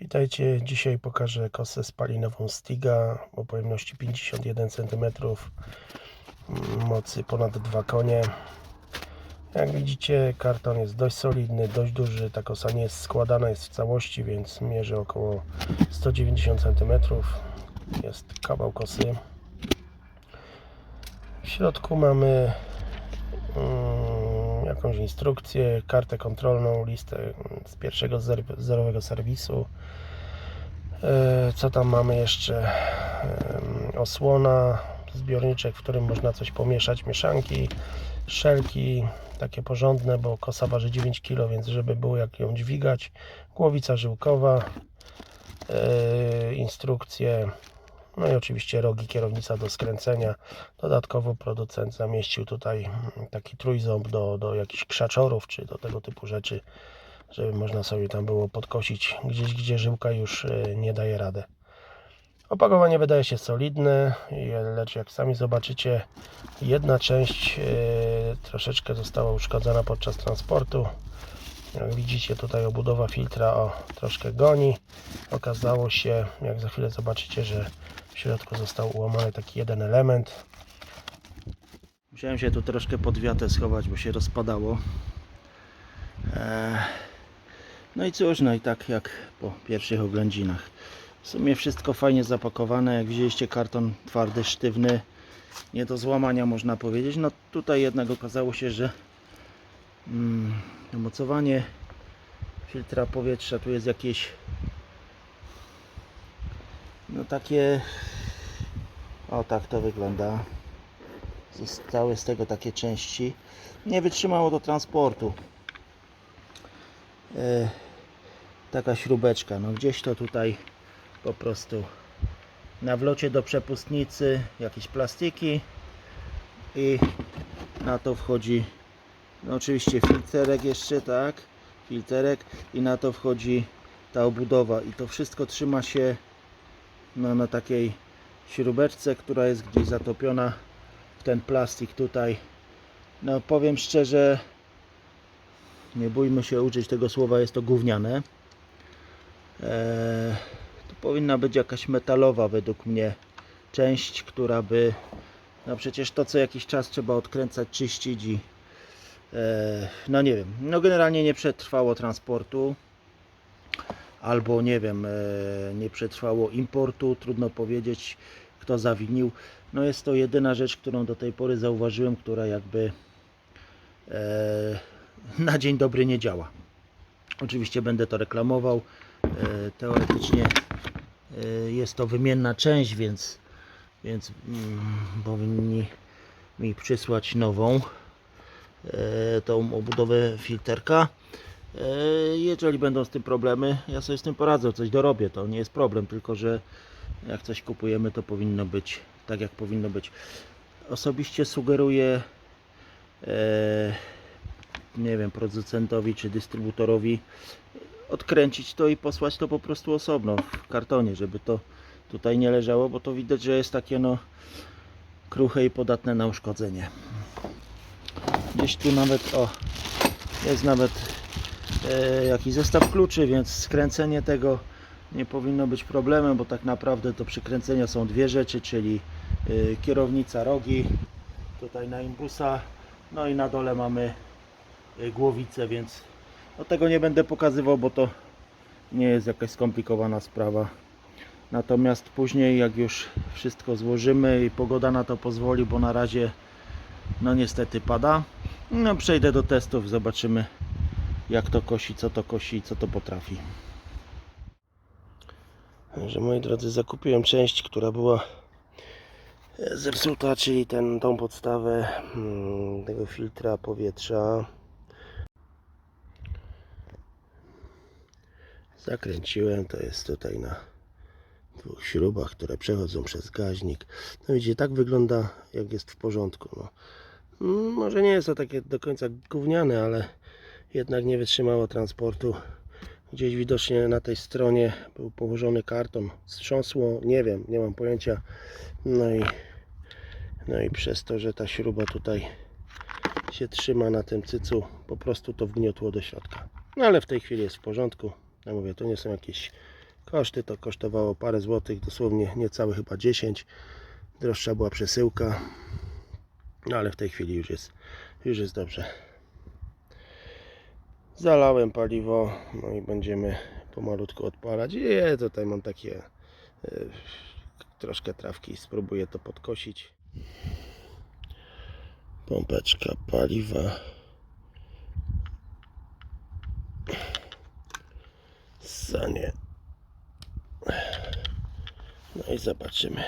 Witajcie, dzisiaj pokażę kosę spalinową Stiga o pojemności 51 cm, mocy ponad 2 konie. Jak widzicie karton jest dość solidny, dość duży, ta kosa nie jest składana, jest w całości, więc mierzy około 190 cm. Jest kawał kosy. W środku mamy mm, jakąś instrukcję, kartę kontrolną, listę z pierwszego zer- zerowego serwisu. E, Co tam mamy jeszcze? Em, Osłona, zbiorniczek, w którym można coś pomieszać, mieszanki, szelki, takie porządne, bo kosa waży 9 kg, więc żeby było jak ją dźwigać. Głowica żyłkowa, e, instrukcje, no i oczywiście rogi, kierownica do skręcenia. Dodatkowo producent zamieścił tutaj mm, taki trójząb do, do jakichś krzaczorów, czy do tego typu rzeczy, żeby można sobie tam było podkosić gdzieś, gdzie żyłka już e, nie daje radę. Opakowanie wydaje się solidne, lecz jak sami zobaczycie, jedna część e, troszeczkę została uszkodzona podczas transportu. Jak widzicie tutaj obudowa filtra o troszkę goni. Okazało się, jak za chwilę zobaczycie, że w środku został ułamany taki jeden element. Musiałem się tu troszkę pod wiatę schować, bo się rozpadało. Eee, No i cóż, no i tak jak po pierwszych oględzinach. W sumie wszystko fajnie zapakowane. Jak widzieliście, karton twardy, sztywny. Nie do złamania można powiedzieć. No tutaj jednak okazało się, że mm, mocowanie filtra powietrza tu jest jakieś no takie o tak to wygląda zostały z tego takie części. Nie wytrzymało do transportu. E, taka śrubeczka, no gdzieś to tutaj po prostu na wlocie do przepustnicy jakieś plastiki i na to wchodzi no oczywiście filterek jeszcze, tak? Filterek i na to wchodzi ta obudowa i to wszystko trzyma się no, na takiej śrubeczce, która jest gdzieś zatopiona w ten plastik tutaj. No powiem szczerze, nie bójmy się użyć tego słowa, jest to gówniane. Eee, to powinna być jakaś metalowa według mnie część, która by no przecież to co jakiś czas trzeba odkręcać, czyścić i eee, no nie wiem, no generalnie nie przetrwało transportu albo nie wiem, e, nie przetrwało importu, trudno powiedzieć kto zawinił. No jest to jedyna rzecz, którą do tej pory zauważyłem, która jakby e, na dzień dobry nie działa. Oczywiście będę to reklamował. E, teoretycznie jest to wymienna część, więc, więc mm, powinni mi przysłać nową tą obudowę filterka. E, Jeżeli będą z tym problemy, ja sobie z tym poradzę, coś dorobię, to nie jest problem, tylko że jak coś kupujemy, to powinno być tak, jak powinno być. Osobiście sugeruję, e, nie wiem, producentowi czy dystrybutorowi odkręcić to i posłać to po prostu osobno w kartonie, żeby to tutaj nie leżało, bo to widać, że jest takie no kruche i podatne na uszkodzenie. Gdzieś tu nawet, o, jest nawet e, jakiś zestaw kluczy, więc skręcenie tego nie powinno być problemem, bo tak naprawdę do przykręcenia są dwie rzeczy, czyli y, kierownica, rogi, tutaj na imbusa, no i na dole mamy y, głowicę, więc no tego nie będę pokazywał, bo to nie jest jakaś skomplikowana sprawa. Natomiast później jak już wszystko złożymy i pogoda na to pozwoli, bo na razie no niestety pada, no przejdę do testów, zobaczymy jak to kosi, co to kosi i co to potrafi. Że moi drodzy, zakupiłem część, która była zepsuta, czyli ten, tą podstawę mm, tego filtra powietrza. Zakręciłem, to jest tutaj na dwóch śrubach, które przechodzą przez gaźnik. No widzicie, tak wygląda, jak jest w porządku. No. Mm, Może nie jest to takie do końca gówniane, ale jednak nie wytrzymało transportu. Gdzieś widocznie na tej stronie był położony karton. Strząsło, nie wiem, nie mam pojęcia. No i, no i przez to, że ta śruba tutaj się trzyma na tym cycu, po prostu to wgniotło do środka. No ale w tej chwili jest w porządku. Ja mówię, to nie są jakieś Koszty to kosztowało parę złotych, dosłownie niecałe chyba 10. Droższa była przesyłka, no ale w tej chwili już jest, już jest dobrze. Zalałem paliwo, no i będziemy pomalutku odpalać. Ja tutaj mam takie e, troszkę trawki, spróbuję to podkosić. Pompeczka paliwa. Sanie. No i zobaczymy.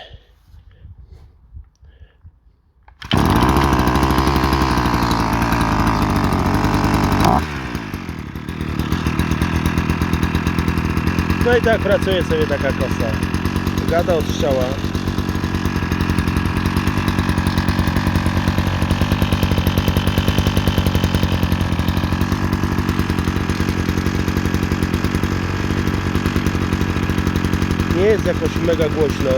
No i tak pracuje sobie taka kosa. Gada od strzała. Nie jest jakoś mega głośno.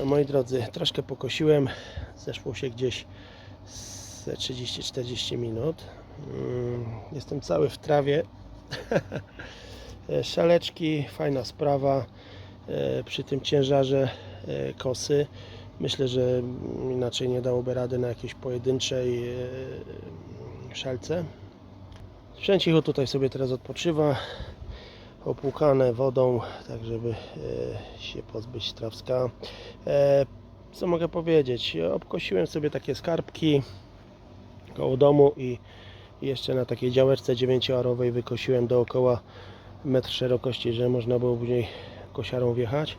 No, moi drodzy, troszkę pokosiłem. Zeszło się gdzieś ze 30-40 minut. Mm, Jestem cały w trawie. Szaleczki, fajna sprawa. E, Przy tym ciężarze e, kosy. Myślę, że inaczej nie dałoby rady na jakiejś pojedynczej e, szalce. Sprzęcicho tutaj sobie teraz odpoczywa opłukane wodą, tak żeby e, się pozbyć trawska. E, co mogę powiedzieć? Obkosiłem sobie takie skarbki koło domu i jeszcze na takiej działeczce 9-arowej wykosiłem dookoła metr szerokości, że można było później kosiarą wjechać.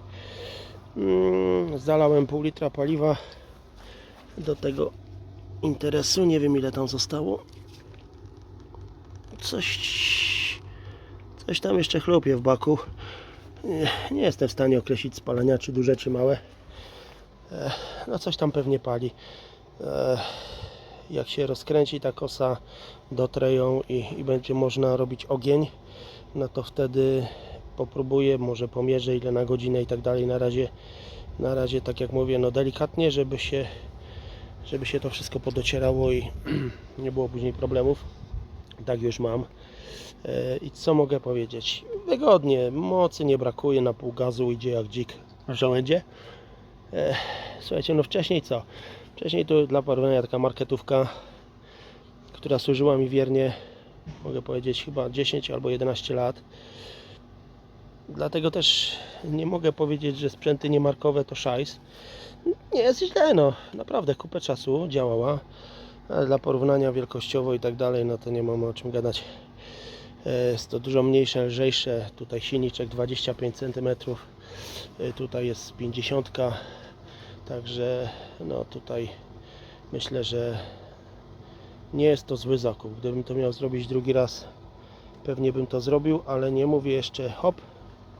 Mm, Zalałem pół litra paliwa do tego interesu. Nie wiem ile tam zostało. Coś Coś tam jeszcze chlupie w baku. Nie, nie jestem w stanie określić spalania, czy duże, czy małe. E, No coś tam pewnie pali. E, Jak się rozkręci ta kosa, dotrę ją i, i będzie można robić ogień, no to wtedy popróbuję, może pomierzę ile na godzinę i tak dalej. Na razie, na razie tak jak mówię, no delikatnie, żeby się, żeby się to wszystko podocierało i nie było później problemów. Tak już mam. E, I co mogę powiedzieć? Wygodnie, mocy nie brakuje, na pół gazu idzie jak dzik w żołędzie. E, Słuchajcie, no wcześniej co? Wcześniej to dla porównania taka marketówka, która służyła mi wiernie, mogę powiedzieć chyba 10 albo 11 lat. Dlatego też nie mogę powiedzieć, że sprzęty niemarkowe to szajs. Nie jest źle, no naprawdę kupę czasu działała. Ale dla porównania wielkościowo i tak dalej, no to nie mamy o czym gadać. E, Jest to dużo mniejsze, lżejsze. Tutaj silniczek 25 cm. E, Tutaj jest 50. Także no tutaj myślę, że nie jest to zły zakup. Gdybym to miał zrobić drugi raz, pewnie bym to zrobił, ale nie mówię jeszcze hop,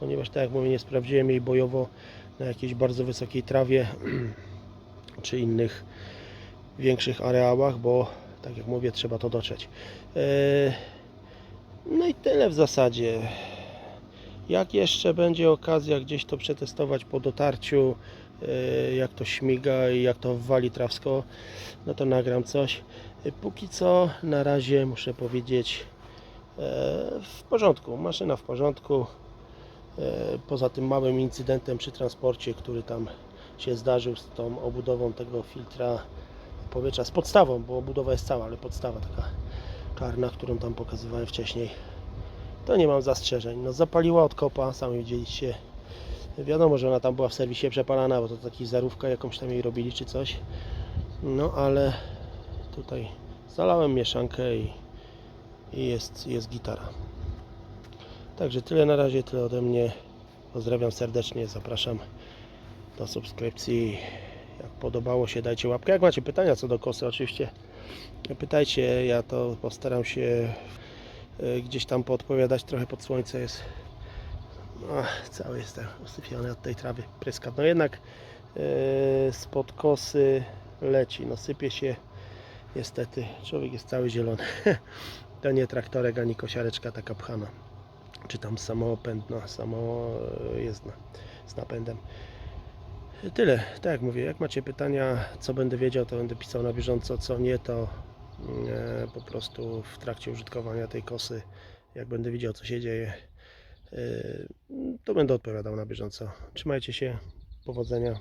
ponieważ tak jak mówię, nie sprawdziłem jej bojowo na jakiejś bardzo wysokiej trawie czy innych większych areałach, bo tak jak mówię, trzeba to dotrzeć. E, no i tyle w zasadzie. Jak jeszcze będzie okazja gdzieś to przetestować po dotarciu, e, jak to śmiga i jak to wali trawsko, no to nagram coś. E, Póki co, na razie muszę powiedzieć, e, w porządku, maszyna w porządku. Poza tym małym incydentem przy transporcie, który tam się zdarzył z tą obudową tego filtra powietrza, z podstawą, bo obudowa jest cała, ale podstawa taka czarna, którą tam pokazywałem wcześniej, to nie mam zastrzeżeń. No zapaliła od kopa, sami widzieliście. Wiadomo, że ona tam była w serwisie przepalana, bo to taki zarówka jakąś tam jej robili czy coś. No ale tutaj zalałem mieszankę i, i jest, jest gitara. Także tyle na razie, tyle ode mnie. Pozdrawiam serdecznie, zapraszam do subskrypcji. Jak podobało się, dajcie łapkę. Jak macie pytania co do kosy, oczywiście pytajcie. Ja to postaram się e, gdzieś tam podpowiadać. Trochę pod słońce jest. Ach, cały jestem usypiony od tej trawy pryska. No jednak e, spod kosy leci. No sypie się niestety. Człowiek jest cały zielony. To nie traktorek ani kosiareczka taka pchana. Czy tam samoopędna, samojezdna z napędem. Tyle, tak jak mówię, jak macie pytania, co będę wiedział, to będę pisał na bieżąco, co nie, to e, po prostu w trakcie użytkowania tej kosy, jak będę widział, co się dzieje, e, to będę odpowiadał na bieżąco. Trzymajcie się, powodzenia.